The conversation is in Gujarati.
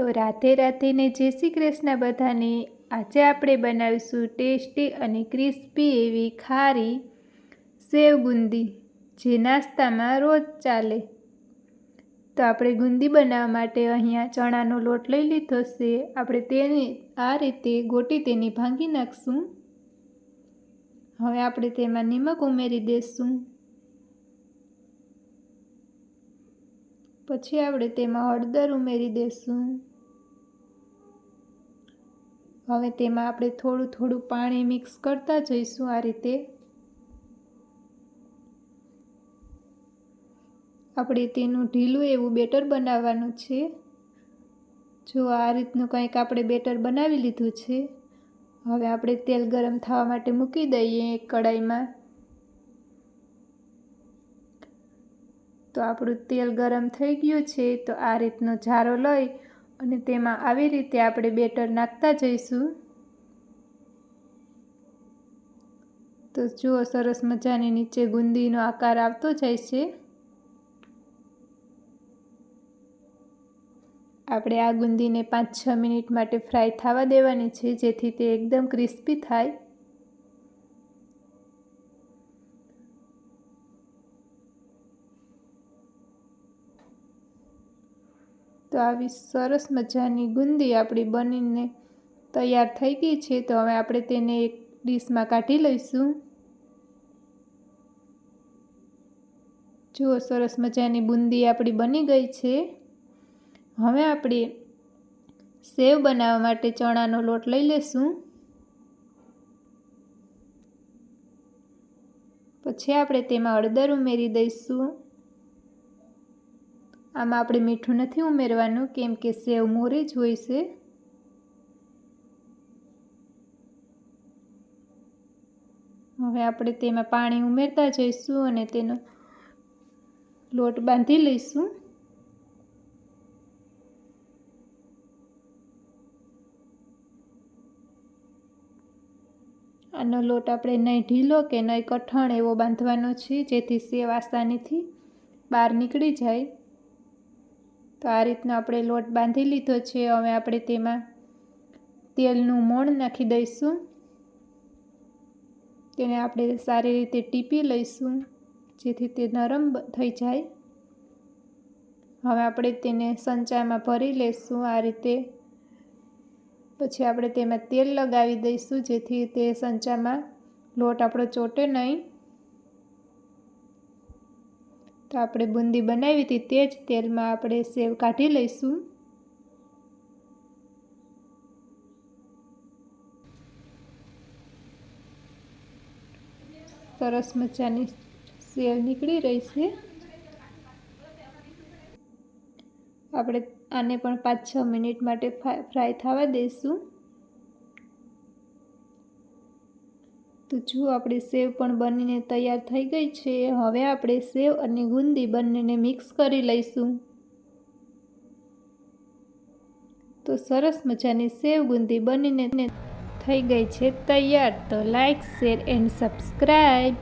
તો રાધે રાધેને જય શ્રી કૃષ્ણ બધાને. આજે આપણે બનાવીશું ટેસ્ટી અને ક્રિસ્પી એવી ખારી સેવ ગુંદી જે નાસ્તામાં રોજ ચાલે. તો આપણે ગુંદી બનાવવા માટે અહીંયા ચણાનો લોટ લઈ લીધો છે. આપણે તેને આ રીતે ગોટી તેની ભાંગી નાખશું. હવે આપણે તેમાં નિમક ઉમેરી દઈશું પછી આપણે તેમાં હળદર ઉમેરી દઈશું હવે તેમાં આપણે થોડું થોડું પાણી મિક્સ કરતા જઈશું આ રીતે. આપણે તેનું ઢીલું એવું બેટર બનાવવાનું છે. જો આ રીતનું કંઈક આપણે બેટર બનાવી લીધું છે, હવે આપણે તેલ ગરમ થવા માટે મૂકી દઈએ એક કડાઈમાં. તો આપણું તેલ ગરમ થઈ ગયું છે, તો આ રીતનો જારો લઈ અને તેમાં આવી રીતે આપણે બેટર નાખતા જઈશું. તો જુઓ, સરસ મજાની નીચે ગુંદીનો આકાર આવતો જાય છે. આપણે આ ગુંદીને પાંચ છ મિનિટ માટે ફ્રાય થવા દેવાની છે, જેથી તે એકદમ ક્રિસ્પી થાય. તો આવી સરસ મજાની ગુંદી આપણી બનીને તૈયાર થઈ ગઈ છે. તો હવે આપણે તેને એક ડીશમાં કાઢી લઈશું. જુઓ, સરસ મજાની બુંદી આપણી બની ગઈ છે. હવે આપણે સેવ બનાવવા માટે ચણાનો લોટ લઈ લેશું. પછી આપણે તેમાં હળદર ઉમેરી દઈશું. આમાં આપણે મીઠું નથી ઉમેરવાનું, કેમ કે સેવ મોરી જ હોય છે. હવે આપણે તેમાં પાણી ઉમેરતા જઈશું અને તેનો લોટ બાંધી લઈશું. આનો લોટ આપણે નહીં ઢીલો કે નહીં કઠણ એવો બાંધવાનો છે, જેથી સેવ આસાનીથી બહાર નીકળી જાય. તો આ રીતનો આપણે લોટ બાંધી લીધો છે. હવે આપણે તેમાં તેલનું મોણ નાખી દઈશું. તેને આપણે સારી રીતે ટીપી લઈશું, જેથી તે નરમ થઈ જાય. હવે આપણે તેને સંચામાં ભરી લઈશું આ રીતે. પછી આપણે તેમાં તેલ લગાવી દઈશું, જેથી તે સંચામાં લોટ આપણો ચોટે નહીં. તો આપણે બુંદી બનાવી હતી તે જ તેલમાં આપણે સેવ કાઢી લઈશું. સરસ મજાની સેવ નીકળી રહી છે. આપણે આને પણ પાંચ છ મિનિટ માટે ફ્રાય થવા દઈશું. તો જુઓ આપણે સેવ પણ બનીને તૈયાર થઈ ગઈ છે, હવે આપણે સેવ અને ગુંદી બંનેને મિક્સ કરી લઈશું. તો સરસ મજાની સેવ ગુંદી બનીને થઈ ગઈ છે તૈયાર. તો લાઈક, શેર એન્ડ સબસ્ક્રાઈબ.